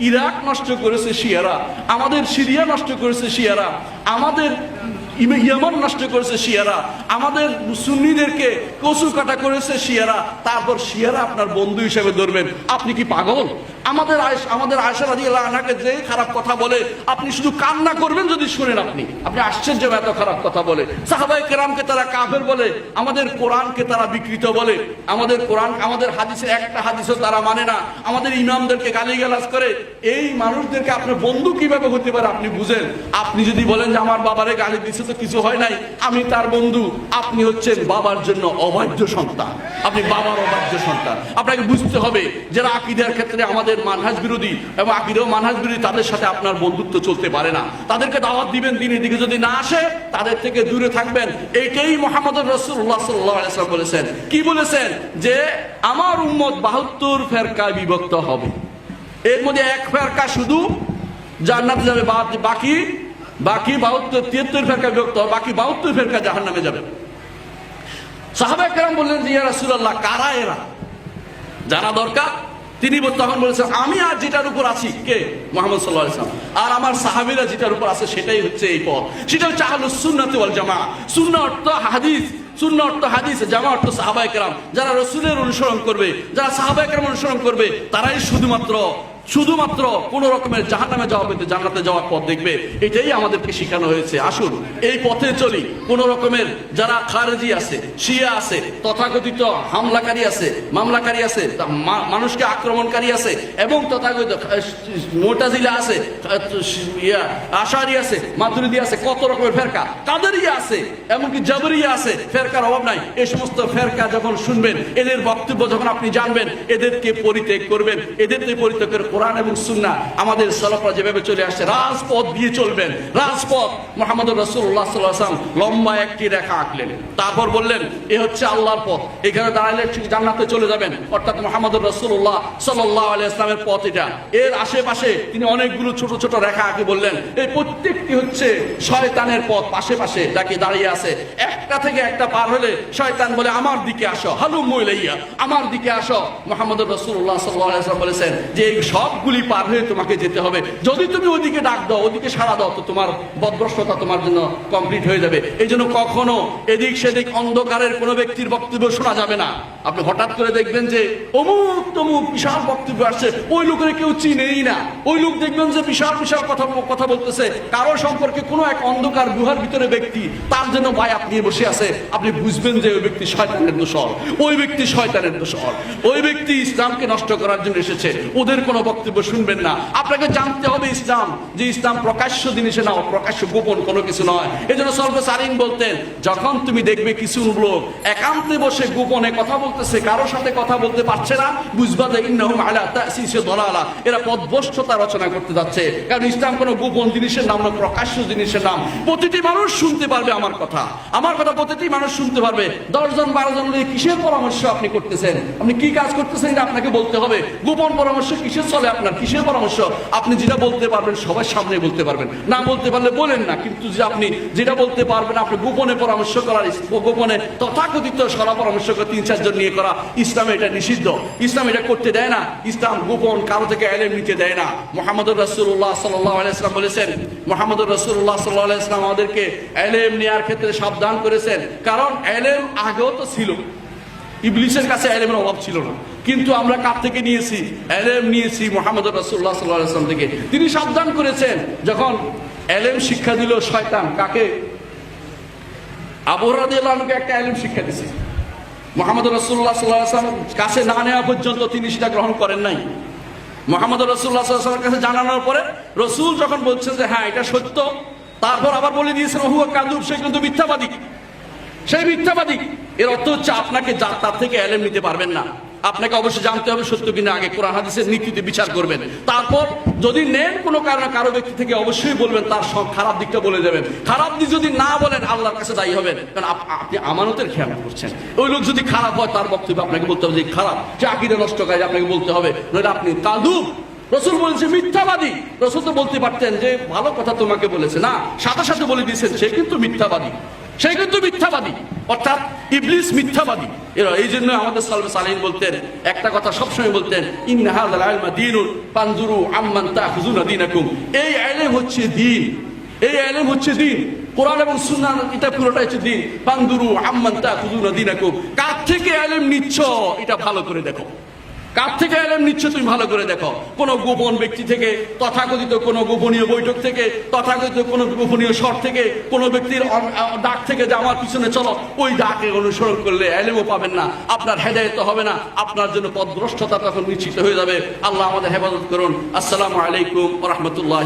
Iraq নষ্ট করেছে শিয়ারা, আমাদের সিরিয়া নষ্ট করেছে শিয়ারা, আমাদের ইয়ামান নষ্ট করেছে শিয়ারা, আমাদের সুন্নিদেরকে কচু কাটা করেছে শিয়ারা, তারপর শিয়ারা আপনার বন্ধু হিসেবে ধরবেন। আপনি কি পাগল? আমাদের আমাদের আয়সা রাজি আনাকে যে খারাপ কথা বলে, আপনি শুধু কান্না করবেন যদি শুনেন আপনি। আপনি আশ্চর্য এত খারাপ কথা বলে। সাহাবাই কেরামকে তারা কাফের বলে, আমাদের কোরআনকে তারা বিকৃত বলে। আমাদের কোরআন, আমাদের হাদিসের একটা হাদিসও তারা মানে না। আমাদের ইমামদেরকে গালিগালাজ করে। এই মানুষদেরকে আপনার বন্ধু কীভাবে হতে পারে আপনি বুঝেন? আপনি যদি বলেন যে আমার বাবারে গালি দিচ্ছে তো কিছু হয় নাই, আমি তার বন্ধু। আপনি হচ্ছেন বাবার জন্য অবাধ্য সন্তান। আপনি বাবার অবাধ্য সন্তান। আপনাকে বুঝতে হবে, যারা আকিদার ক্ষেত্রে আমাদের মানহাজ বিরোধী এবং আকিদাও মানহাজ বিরোধী, তাদের সাথে আপনার বন্ধুত্ব চলতে পারে না। তাদেরকে দাওয়াত দিবেন, দিনের দিকে যদি না আসে, তাদের থেকে দূরে থাকবেন। এইটাই মোহাম্মদ রসুল্লাহ সাল্লাম বলেছেন। কি বলেছেন? যে আমার উম্মত বাহাত্তর ফেরকায় বিভক্ত হবে। এর মধ্যে এক ফেরকা শুধু জান্নাতে যাবে বাকি বাকি বাহাত্তর, তিয়াত্তর ফেরকা বিভক্ত হবে, বাকি বাহাত্তর ফেরকা জাহান নামে যাবে। সাহাবা কেরাম বললেন যে, ইয়া রাসূলুল্লাহ, কারা এরা? জানা দরকার? তিনি তখন বলেছেন আমি আর যেটার উপর আছি, কে? মোহাম্মদ সাল্লাহ ইসলাম আর আমার সাহাবিরা যেটার উপর আছে, সেটাই হচ্ছে এই পথ। সেটা হচ্ছে আহলু সুন্নাতি ওয়াল জামা সুন্না অর্থ হাদিস শূন্য অর্থ হাদিস জামা অর্থ সাহাবাইকরাম যারা রসুলের অনুসরণ করবে, যারা সাহাবাই কেরাম অনুসরণ করবে, তারাই শুধুমাত্র শুধুমাত্র কোন রকমের জাহান্নামে যাওয়া পেতে জান্নাতে যাওয়ার পথ দেখবে। এটাই আমাদেরকে শেখানো হয়েছে। আসুন, এই পথে চলি। কোন রকমের যারা খারেজি আছে, শিয়া আছে, তথাকথিত হামলাকারী আছে, মামলাকারী আছে মানুষকে আক্রমণকারী আছে, এবং তথাকথিত মোটাজিলা আছে ইয়া, আশারি আছে, মাতুরিদি আছে, কত রকমের ফেরকা। কাদেরই আছে, এমনকি জাবরিয়া আছে, ফেরকার অভাব নাই। এই সমস্ত ফেরকা যখন শুনবেন, এদের বক্তব্য যখন আপনি জানবেন, এদেরকে পরিত্যাগ করবেন। এদেরকে পরিত্যাগ করে কোরআন এবং সুন্না আমাদের সলফরা যেভাবে চলে আসছে, রাজপথ দিয়ে চলবেন। রাজপথ। মোহাম্মদ রসুল্লাহ সাল্লাম লম্বা একটি রেখা আঁকলেন। তারপর বললেন, এ হচ্ছে আল্লাহর পথ। এখানে দাঁড়ালে ঠিক জান্নাতে চলে যাবেন। অর্থাৎ মোহাম্মদ রসুল্লাহ সাল্লাহ আলিয়া ইসলামের পথ এটা। এর আশেপাশে তিনি অনেকগুলো ছোট ছোট রেখা আঁকে বললেন, এই প্রত্যেকটি হচ্ছে শয়তানের পথ। পাশে পাশে যাকে দাঁড়িয়ে আছে, একটা থেকে একটা পার হলে শয়তান বলে, আমার দিকে আসো। হালু মইলাইয়া, আমার দিকে আসো। মোহাম্মদ রসুল্লাহ সাল্লাহ বলেছেন যে এই সবগুলি পার হয়ে তোমাকে যেতে হবে। যদি তুমি ওদিকে ডাক দাও, ওদিকে সাড়া দাও, তো তোমার বদভ্রষ্টতা তোমার জন্য কমপ্লিট হয়ে যাবে। এই জন্য কখনো এদিক সেদিক অন্ধকারের কোনো ব্যক্তির বক্তব্য শোনা যাবে না। আপনি হঠাৎ করে দেখবেন যে অমুক তমুক বিশাল বক্তব্য আসছে, ওই লোকের কেউ চিনেই না। ওই লোক দেখবেন যে বিশাল বিশাল কথা কথা বলতেছে। কারও সম্পর্কে কোনো এক অন্ধকার গুহার ভিতরে ব্যক্তি, তার জন্য ভাই আপনি বসে আছে। আপনি বুঝবেন যে ওই ব্যক্তি শয়তানের দোষর। ওই ব্যক্তি শয়তানের দোষর। ওই ব্যক্তি ইসলামকে নষ্ট করার জন্য এসেছে। ওদের কোনো বক্তব্য শুনবেন না। আপনাকে জানতে হবে ইসলাম, যে ইসলাম প্রকাশ্য জিনিসে না প্রকাশ্য গোপন কোনো কিছু নয়। এই জন্য সর্ব সারিন বলতেন, যখন তুমি দেখবে কিছু লোক একান্তে বসে গোপনে কথা বলতেছে কারোর সাথে কথা বলতে পারছে না, বুঝবা যে ইন্নাহুম আলা তাসিসে দলালা। এরা পদভ্রষ্টতা রচনা করতে যাচ্ছে। কারণ ইসলাম কোনো গোপন জিনিসের নাম না, প্রকাশ্য জিনিসের নাম। প্রতিটি মানুষ শুনতে পারবে আমার কথা। আমার কথা প্রতিটি মানুষ শুনতে পারবে। দশজন বারো জন কিসের পরামর্শ আপনি করতেছেন? আপনি কি কাজ করতেছেন এটা আপনাকে বলতে হবে। গোপন পরামর্শ কিসের? আপনার কিসের পরামর্শ? আপনি যেটা বলতে পারবেন সবার সামনে বলতে পারবেন। না বলতে পারলে বলেন না, কিন্তু যে আপনি যেটা বলতে পারবেন, আপনি গোপনে পরামর্শ করার গোপনে তথাকথিত সরা পরামর্শ করে, তিন চারজন নিয়ে করা, ইসলামে এটা নিষিদ্ধ। ইসলাম এটা করতে দেয় না। ইসলাম গোপন, কারও থেকে এলেম নিতে দেয় না। মোহাম্মদ রসুল্লাহ সাল্লাহ আলাইসলাম বলেছেন মোহাম্মদ রসুল্লাহ সাল্লাহ আলাইসলাম আমাদেরকে এলেম নেওয়ার ক্ষেত্রে সাবধান করেছেন। কারণ এলেম আগেও তো ছিল। ইবলিসের কাছে এলেমের অভাব ছিল না। কিন্তু আমরা কার থেকে নিয়েছি? এলেম নিয়েছি মোহাম্মদ রসুল্লাহ সাল্লাম থেকে। তিনি সাবধান করেছেন যখন এলেম শিক্ষা দিল শয়তান। কাকে? আবহাওয়াকে একটা এলেম শিক্ষা দিছে। মোহাম্মদ রসুল্লাহ সাল্লাম কাছে না নেওয়া পর্যন্ত তিনি সেটা গ্রহণ করেন নাই। মোহাম্মদ রসুল্লাহ সাল্লামের কাছে জানানোর পরে রসুল যখন বলছেন যে হ্যাঁ এটা সত্য, তারপর আবার বলে দিয়েছেন হুয়া কান্দুব সে কিন্তু মিথ্যাবাদী। সেই মিথ্যাবাদী। এর অর্থ হচ্ছে আপনাকে যা তার থেকে এলেম নিতে পারবেন না। আপনাকে অবশ্যই জানতে হবে সত্য কিনা আগে কোরআন হাদিসের নীতিতে বিচার করবেন। তারপর যদি নেন কোনো কারণে কারও ব্যক্তি থেকে অবশ্যই বলবেন, তার সব খারাপ দিকটা বলে দেবেন। খারাপ দিক যদি না বলেন, আল্লাহর কাছে দায়ী হবেন। কারণ আপনি আমানতের খেয়াল করছেন। ওই লোক যদি খারাপ হয়, তার বক্তব্য আপনাকে বলতে হবে যে খারাপ আকিরে নষ্ট কাজ আপনাকে বলতে হবে। নইলে আপনি কাদুব রসুল বলছে মিথ্যাবাদী। রসুল তো বলতে পারতেন যে, ভালো কথা তোমাকে বলেছে। না সাথে সাথে বলে দিয়েছেন, সে কিন্তু মিথ্যাবাদী। সে কিন্তু মিথ্যাবাদী। অর্থাৎ ইবলিস মিথ্যাবাদী। এরা- এই জন্য আমাদের সালবে সালিন বলতেন, একটা কথা সবসময় বলতেন দীনাকুম। এই ইলম হচ্ছে দিন। এই ইলম হচ্ছে দিন। কোরআন এবং সুন্নাহ এটা পুরোটা হচ্ছে দিন। ফানজুরু আম্মান তাখুযুনা দীনাকুম। কার থেকে ইলম নিচ্ছ? এটা ভালো করে দেখো। কার থেকে এলেম নিচ্ছ তুমি ভালো করে দেখো। কোন গোপন ব্যক্তি থেকে, তথাকথিত কোন গোপনীয় বৈঠক থেকে, তথাকথিত কোন গোপনীয় শর থেকে, কোন ব্যক্তির ডাক থেকে যে আমার পিছনে চলো, ওই ডাকে অনুসরণ করলে এলেমও পাবেন না, আপনার হেদায়ত হবে না, আপনার জন্য পদভ্রষ্টতা তখন নিশ্চিত হয়ে যাবে। আল্লাহ আমাদের হেফাজত করুন। আসসালামু আলাইকুম রহমতুল্লাহ।